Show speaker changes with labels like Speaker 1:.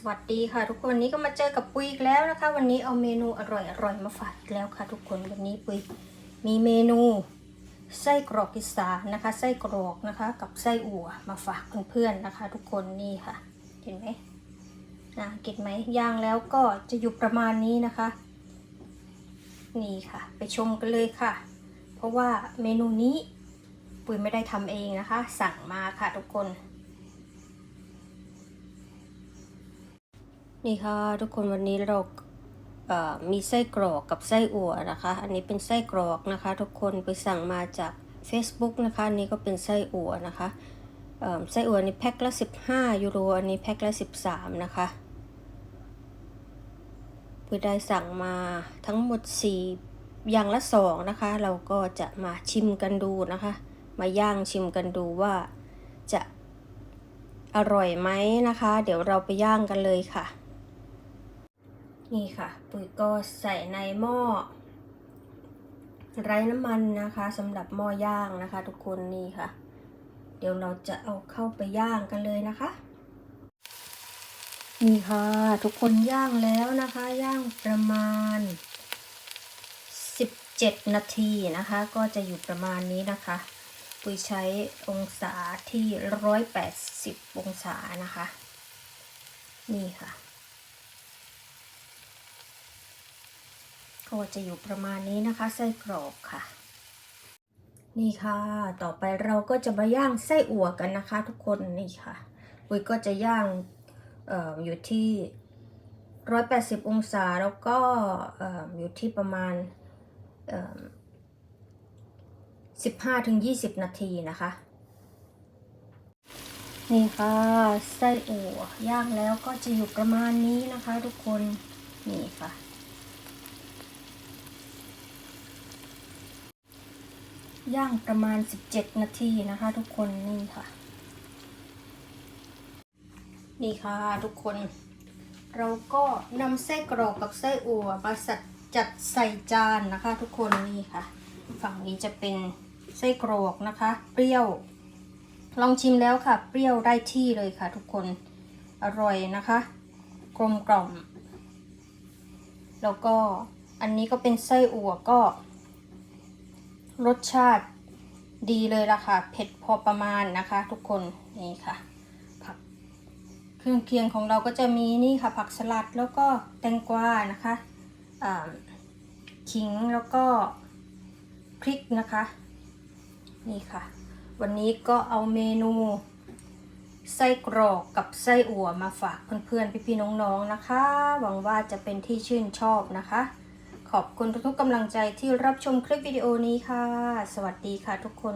Speaker 1: สวัสดีค่ะ ทุกคนวันนี้ก็มาเจอกับปุ้ยอีกแล้วนะคะ วันนี้เอาเมนูอร่อยๆมาฝากอีกแล้วค่ะ ทุกคนวันนี้ปุ้ยมีเมนูไส้กรอกอีสานนะคะไส้กรอกนะคะ กับไส้อั่วมาฝากเพื่อนๆนะคะ ทุกคนนี่ค่ะ เห็นไหมนะเก็ตไหมย่างแล้วก็จะอยู่ประมาณนี้นะคะ นี่ค่ะ ไปชมกันเลยค่ะ เพราะว่าเมนูนี้ปุ้ยไม่ได้ทำเองนะคะ สั่งมาค่ะทุกคน นี่ค่ะทุกคนวันนี้เรามีไส้กรอกกับไส้อั่วนะคะ อันนี้เป็นไส้กรอกนะคะ ทุกคนไปสั่งมาจาก Facebook นะคะอันนี้ก็เป็นไส้อั่วนะคะไส้อั่วนี่แพ็คละ 15 ยูโรอันนี้แพ็คละ 13 นะคะไปได้สั่งมาทั้งหมด 4 อย่างละ2นะคะ เราก็จะมาชิมกันดูนะคะ มาย่างชิมกันดูว่าจะอร่อยไหมนะคะ เดี๋ยวเราไปย่างกันเลยค่ะ นี่ค่ะ ปุ๋ยก็ใส่ในหม้อไร้น้ำมันนะคะสำหรับหม้อย่างนะคะ ทุกคนนี่ค่ะ เดี๋ยวเราจะเอาเข้าไปย่างกันเลยนะคะ นี่ค่ะ ทุกคนย่างแล้วนะคะ ย่างประมาณ 17 นาทีนะคะ ก็จะอยู่ประมาณนี้นะคะ ปุ๋ยใช้องศาที่ 180 องศานะคะ นี่ค่ะ ก็จะอยู่ประมาณนี้นะคะ ไส้กรอกค่ะ นี่ค่ะ ต่อไปเราก็จะมาย่างไส้อั่วกันนะคะ ทุกคนนี่ค่ะปุ้ยก็จะย่างอออยู่ที่ 180 องศาแล้วก็อออยู่ที่ประมาณเอ่อ15-20 นาทีนะคะ นี่ค่ะ ไส้อั่วย่างแล้วก็จะอยู่ประมาณนี้นะคะ ทุกคนนี่ค่ะ ย่างประมาณ 17 นาทีนะคะ ทุกคนนี่ค่ะ นี่ค่ะทุกคน เราก็นำไส้กรอกกับไส้อั่วมาสัดจัดใส่จานนะคะ ทุกคนนี่ค่ะ ฝั่งนี้จะเป็นไส้กรอกนะคะ เปรี้ยว ลองชิมแล้วค่ะ เปรี้ยวได้ที่เลยค่ะ ทุกคนอร่อยนะคะ กลมกล่อม แล้วก็อันนี้ก็เป็นไส้อั่วก็ รสชาติดีเลยล่ะค่ะ เผ็ดพอประมาณนะคะ ทุกคนนี่ค่ะ ผักเครื่องเคียงของเราก็จะมีนี่ค่ะ ผักสลัดแล้วก็แตงกวานะคะขิงแล้วก็พริกนะคะ นี่ค่ะ วันนี้ก็เอาเมนูไส้กรอกกับไส้อั่วมาฝากเพื่อนๆพี่ๆน้องๆนะคะ หวังว่าจะเป็นที่ชื่นชอบนะคะ ขอบคุณทุกๆกำลังใจที่รับชมคลิปวิดีโอนี้ค่ะ สวัสดีค่ะทุกคน